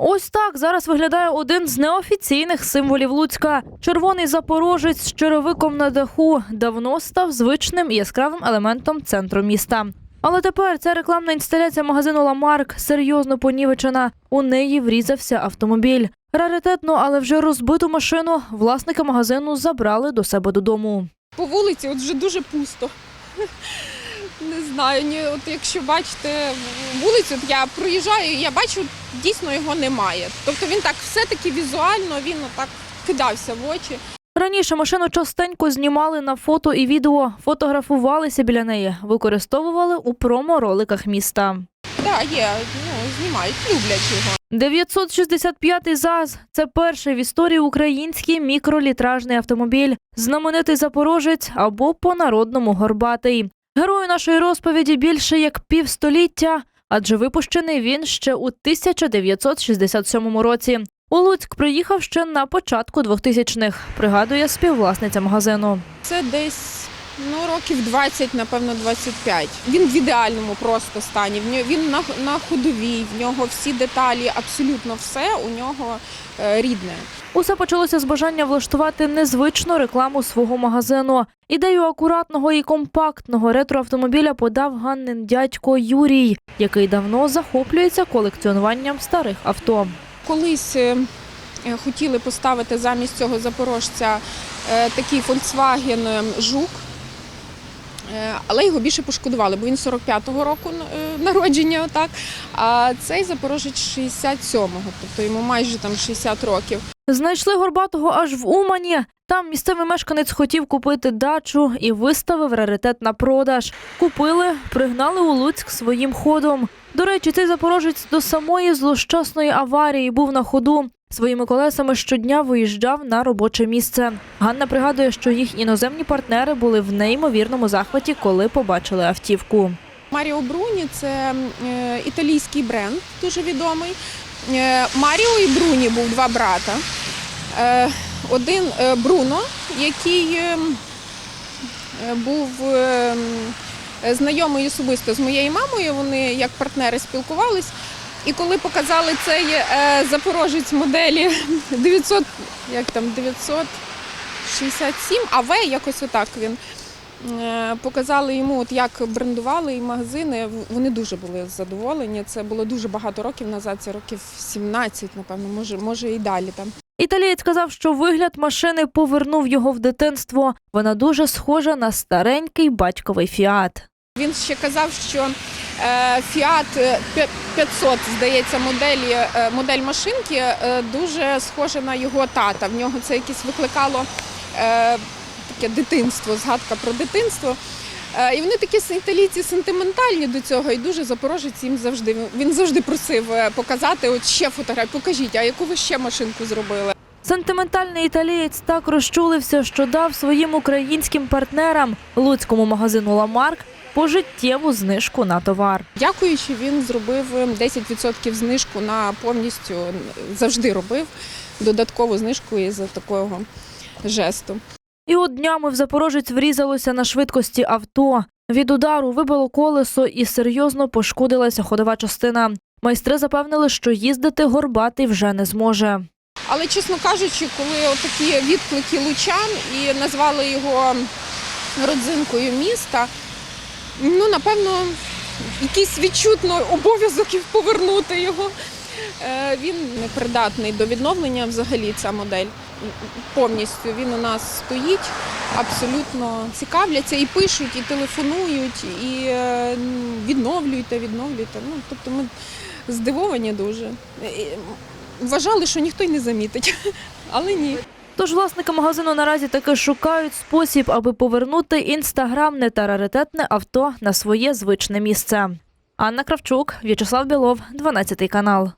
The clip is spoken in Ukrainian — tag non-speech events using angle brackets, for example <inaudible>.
Ось так зараз виглядає один з неофіційних символів Луцька. Червоний запорожець з черевиком на даху давно став звичним і яскравим елементом центру міста. Але тепер ця рекламна інсталяція магазину Ламарк серйозно понівечена. У неї врізався автомобіль. Раритетну, але вже розбиту машину власники магазину забрали до себе додому. По вулиці от вже дуже пусто. <laughs> Не знаю, ні, от якщо бачите вулицю, от я проїжджаю, я бачу, дійсно його немає. Тобто він так все-таки візуально він так кидався в очі. Раніше машину частенько знімали на фото і відео, фотографувалися біля неї, використовували у промо-роликах міста. Так, є, ну, знімають, люблять його. 965-й ЗАЗ – це перший в історії український мікролітражний автомобіль, знаменитий запорожець або по-народному горбатий. Герою нашої розповіді більше як півстоліття, адже випущений він ще у 1967 році. У Луцьк приїхав ще на початку 2000-х, пригадує співвласниця магазину. Це десь ну, років 20, напевно, 25. Він в ідеальному просто стані. Він на, на ходовій, в нього всі деталі, абсолютно все у нього е, рідне. Усе почалося з бажання влаштувати незвичну рекламу свого магазину. Ідею акуратного і компактного ретроавтомобіля подав Ганнин дядько Юрій, який давно захоплюється колекціонуванням старих авто. Колись е, е, хотіли поставити замість цього запорожця е, такий Volkswagen Жук. Але його більше пошкодували, бо він 45-го року народження, отак. А цей запорожець 67-го, тобто йому майже там 60 років. Знайшли горбатого аж в Умані. Там місцевий мешканець хотів купити дачу і виставив раритет на продаж. Купили, пригнали у Луцьк своїм ходом. До речі, цей запорожець до самої злощасної аварії був на ходу. Своїми колесами щодня виїжджав на робоче місце. Ганна пригадує, що їх іноземні партнери були в неймовірному захваті, коли побачили автівку. Маріо Бруні це е, італійський бренд, дуже відомий. Е, Маріо і Бруні був два брата. Один е, Бруно, який е, е, був знайомий особисто з моєю мамою. Вони як партнери спілкувались. І коли показали цей запорожець моделі <laughs> 900, як там 967, АВ, якось отак він. Показали йому, от як брендували і магазини. Вони дуже були задоволені. Це було дуже багато років назад, це років 17, напевно, може, може і далі там. Італієць сказав, що вигляд машини повернув його в дитинство. Вона дуже схожа на старенький батьковий фіат. Він ще казав, що е, Fiat 500, здається, моделі, е, модель машинки е, дуже схожа на його тата. В нього це якесь викликало е, таке дитинство, згадка про дитинство. Е, І вони такі італійці сентиментальні до цього, і дуже запорожець їм завжди. Він завжди просив е, показати от ще фотографію. Покажіть, а яку ви ще машинку зробили? Сентиментальний італієць так розчулився, що дав своїм українським партнерам луцькому магазину Ламарк пожиттєву знижку на товар. Дякуючи, він зробив 10% знижку на повністю завжди робив додаткову знижку із такого жесту. І от днями в Запорожець врізалося на швидкості авто. Від удару вибило колесо і серйозно пошкодилася ходова частина. Майстри запевнили, що їздити горбатий вже не зможе. Але, чесно кажучи, коли такі відклики лучан і назвали його родзинкою міста, ну напевно, якийсь відчутно обов'язок повернути його. Е, Він непридатний до відновлення взагалі ця модель. Повністю він у нас стоїть, абсолютно цікавляться і пишуть, і телефонують, і е, відновлюйте, відновлюйте. Ну, тобто ми здивовані дуже. Вважали, що ніхто й не замітить, <laughs> але ні. Тож власники магазину наразі таки шукають спосіб, аби повернути інстаграмне та раритетне авто на своє звичне місце. Анна Кравчук, В'ячеслав Білов, 12 канал.